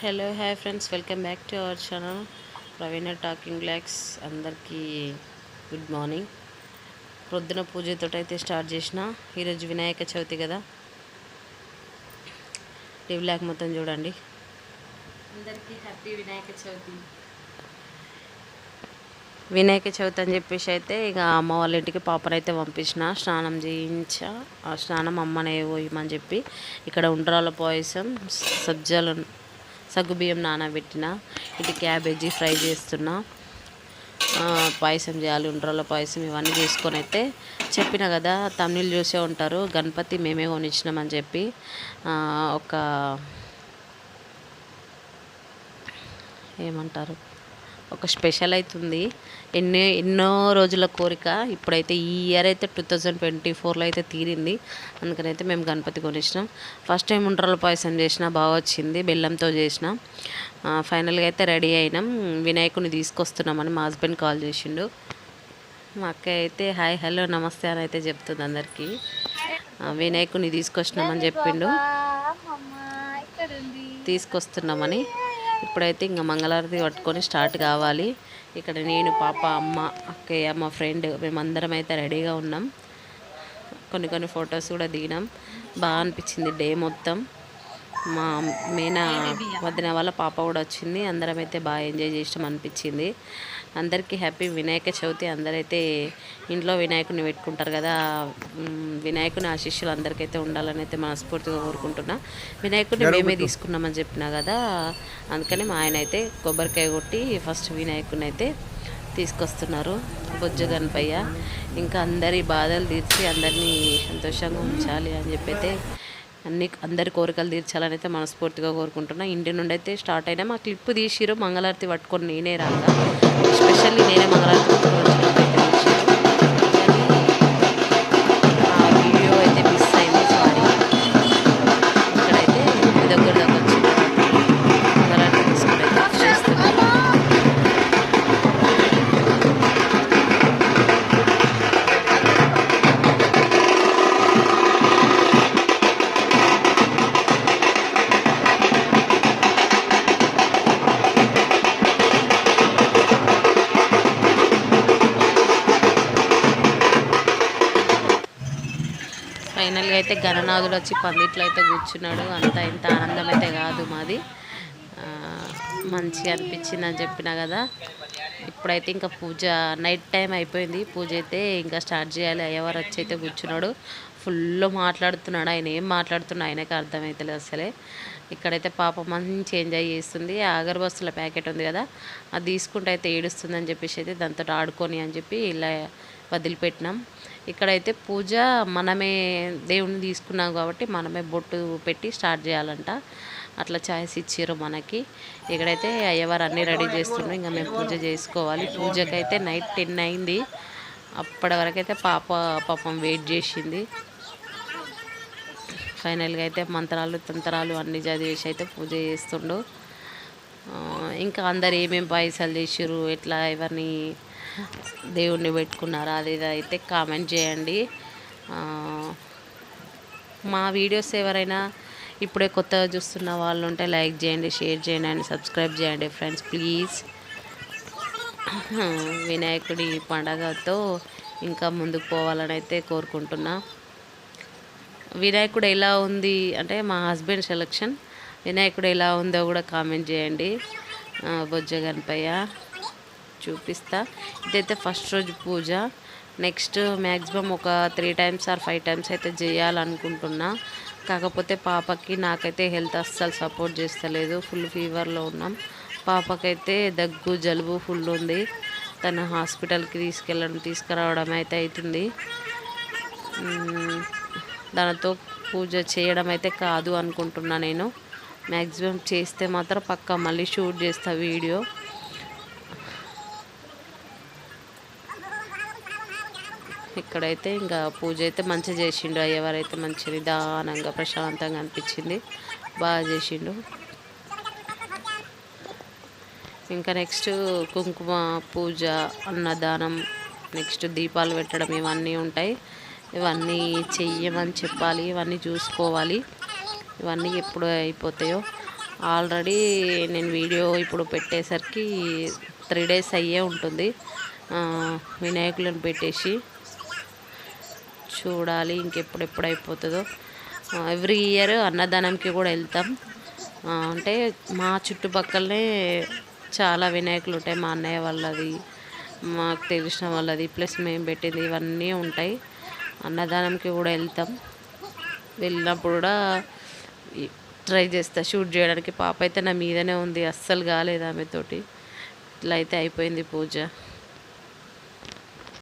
Hello hi friends welcome back to our channel Praveena talking vlogs అందరికీ good morning ప్రొద్దున పూజతో అయితే start చేసిన. ఈరోజు వినాయక చవితి కదా. ఈ బ్లాక్ మొత్తం చూడండి. అందరికీ హ్యాపీ వినాయక చవితి. వినాయక చవితి అని చెప్పేసి అయితే ఇక అమ్మ వాళ్ళ ఇంటికి పాపనైతే పంపించిన. స్నానం చేయించా ఆ స్నానం అమ్మనే పోయమని చెప్పి ఇక్కడ ఉండ్రాల పాయసం సజ్జలు సగ్గుబియ్యం నానబెట్టిన ఇటు క్యాబేజీ ఫ్రై చేస్తున్నా పాయసం చేయాలి ఉండ్రాల పాయసం ఇవన్నీ చేసుకొని అయితే చెప్పిన కదా తమిళ్ చూసే ఉంటారు గణపతి మేమే కొనిచ్చినామని చెప్పి ఒక ఏమంటారు? ఒక స్పెషల్ అవుతుంది ఎన్నో ఎన్నో రోజుల కోరిక. ఇప్పుడైతే ఈ ఇయర్ అయితే టూ థౌజండ్ ట్వంటీ ఫోర్లో అయితే తీరింది. అందుకని అయితే మేము గణపతి కొనిచ్చినాం. ఫస్ట్ టైం ఉండ్రాల పాయసం చేసిన బాగా వచ్చింది. బెల్లంతో చేసిన. ఫైనల్గా అయితే రెడీ అయినాం. వినాయకుని తీసుకొస్తున్నామని మా హస్బెండ్ కాల్ చేసిండు. మా అక్క అయితే హాయ్ హలో నమస్తే అని అయితే చెప్తుంది అందరికీ. వినాయకుని తీసుకొచ్చినామని చెప్పిండు. తీసుకొస్తున్నామని. ఇప్పుడైతే ఇంకా మంగళారతి పట్టుకొని స్టార్ట్ కావాలి. ఇక్కడ నేను పాప అమ్మ అక్కయ్య మా ఫ్రెండ్ మేమందరం అయితే రెడీగా ఉన్నాం. కొన్ని కొన్ని ఫొటోస్ కూడా దిగినాం. బాగా అనిపించింది డే మొత్తం. మా మేనా వదిన వాళ్ళ పాప కూడా వచ్చింది. అందరం అయితే బాగా ఎంజాయ్ చేసాం అనిపించింది. అందరికీ హ్యాపీ వినాయక చవితి. అందరైతే ఇంట్లో వినాయకుని పెట్టుకుంటారు కదా. వినాయకుని ఆశీస్సులు అందరికైతే ఉండాలని అయితే మనస్ఫూర్తిగా కోరుకుంటున్నా. వినాయకుడిని మేమే తీసుకున్నామని చెప్పినా కదా. అందుకని మా ఆయన అయితే కొబ్బరికాయ కొట్టి ఫస్ట్ వినాయకుని అయితే తీసుకొస్తున్నారు. బొజ్జ గణపయ్య. ఇంకా అందరి బాధలు తీర్చి అందరినీ సంతోషంగా ఉంచాలి అని చెప్పి అయితే అన్ని అందరి కోరికలు తీర్చాలని అయితే మనస్ఫూర్తిగా కోరుకుంటున్నా. ఇంటి నుండి అయితే స్టార్ట్ అయినా మా క్లిప్ తీసిరు మంగళారతి పట్టుకొని నేనే రాగా స్పెషల్లీ నేనే మంగళారతి ఫైనల్గా అయితే గణనాథుడు వచ్చి పందిట్లో అయితే కూర్చున్నాడు. అంత ఇంత ఆనందం అయితే కాదు మాది. మంచిగా అనిపించింది అని చెప్పిన కదా. ఇప్పుడైతే ఇంకా పూజ నైట్ టైం అయిపోయింది. పూజ అయితే ఇంకా స్టార్ట్ చేయాలి. అయ్యవారు వచ్చి అయితే కూర్చున్నాడు. ఫుల్ మాట్లాడుతున్నాడు. ఆయన ఏం మాట్లాడుతున్నా ఆయనకి అర్థమవుతలేదు అసలే. ఇక్కడైతే పాప మంచి ఎంజాయ్ చేస్తుంది. ఆ అగరబస్తుల ప్యాకెట్ ఉంది కదా అది తీసుకుంటే అయితే ఏడుస్తుంది అని చెప్పేసి అయితే దాంతో ఆడుకొని అని చెప్పి ఇలా వదిలిపెట్టినాం. ఇక్కడైతే పూజ మనమే దేవుని తీసుకున్నాం కాబట్టి మనమే బొట్టు పెట్టి స్టార్ట్ చేయాలంట. అట్లా ఛాయిస్ ఇచ్చారు మనకి. ఇక్కడైతే అయ్యవారు అన్నీ రెడీ చేస్తుండ్రు ఇంకా మేము పూజ చేసుకోవాలి. పూజకైతే నైట్ టెన్ అయింది. అప్పటి వరకైతే పాప పాపం వెయిట్ చేసింది. ఫైనల్గా అయితే మంత్రాలు తంత్రాలు అన్నీ చదివేసి అయితే పూజ చేస్తుండు. ఇంకా అందరు ఏమేమి పాయసాలు చేసారు ఎట్లా ఎవరిని దేవుణ్ణి పెట్టుకున్నారా? అది అయితే కామెంట్ చేయండి. మా వీడియోస్ ఎవరైనా ఇప్పుడే కొత్తగా చూస్తున్న వాళ్ళు ఉంటే లైక్ చేయండి షేర్ చేయండి అండ్ సబ్స్క్రైబ్ చేయండి ఫ్రెండ్స్ ప్లీజ్. వినాయకుడి పండగతో ఇంకా ముందుకు పోవాలని అయితే కోరుకుంటున్నా. వినాయకుడు ఎలా ఉంది అంటే మా హస్బెండ్ సెలక్షన్. వినాయకుడు ఎలా ఉందో కూడా కామెంట్ చేయండి. ఆ, బొజ్జ గణపయ్య. చూపిస్తా. ఇదైతే ఫస్ట్ రోజు పూజ. నెక్స్ట్ మ్యాక్సిమం ఒక three times or five times అయితే చేయాలనుకుంటున్నా. కాకపోతే పాపకి నాకైతే హెల్త్ అస్సలు సపోర్ట్ చేస్తలేదు. ఫుల్ ఫీవర్లో ఉన్నాం. పాపకైతే దగ్గు జలుబు ఫుల్ ఉంది. తను హాస్పిటల్కి తీసుకెళ్ళడం తీసుకురావడం అయితే అవుతుంది దానితో పూజ చేయడం అయితే కాదు అనుకుంటున్నా నేను. మ్యాక్సిమం చేస్తే మాత్రం పక్కా మళ్ళీ షూట్ చేస్తా వీడియో. ఇక్కడైతే ఇంకా పూజ అయితే మంచిగా చేసిండు. అయ్యవారైతే మంచి నిదానంగా ప్రశాంతంగా అనిపించింది. బాగా చేసిండు. ఇంకా నెక్స్ట్ కుంకుమ పూజ అన్నదానం నెక్స్ట్ దీపాలు పెట్టడం ఇవన్నీ ఉంటాయి. ఇవన్నీ చెయ్యమని చెప్పాలి ఇవన్నీ చూసుకోవాలి. ఇవన్నీ ఎప్పుడు అయిపోతాయో. ఆల్రెడీ నేను వీడియో ఇప్పుడు పెట్టేసరికి త్రీ డేస్ అయ్యే ఉంటుంది. వినాయకులను పెట్టేసి చూడాలి ఇంకెప్పుడెప్పుడు అయిపోతుందో. ఎవ్రీ ఇయర్ అన్నదానంకి కూడా వెళ్తాం. అంటే మా చుట్టుపక్కలనే చాలా వినాయకులు ఉంటాయి మా అన్నయ్య వాళ్ళది మాకు తెలిసిన వాళ్ళది ప్లస్ మేము పెట్టింది ఇవన్నీ ఉంటాయి. అన్నదానంకి కూడా వెళ్తాం. వెళ్ళినప్పుడు కూడా ట్రై చేస్తా షూట్ చేయడానికి. పాప అయితే నా మీదనే ఉంది అస్సలు కాలేదు ఆమెతోటి. ఇట్లా అయితే అయిపోయింది పూజ.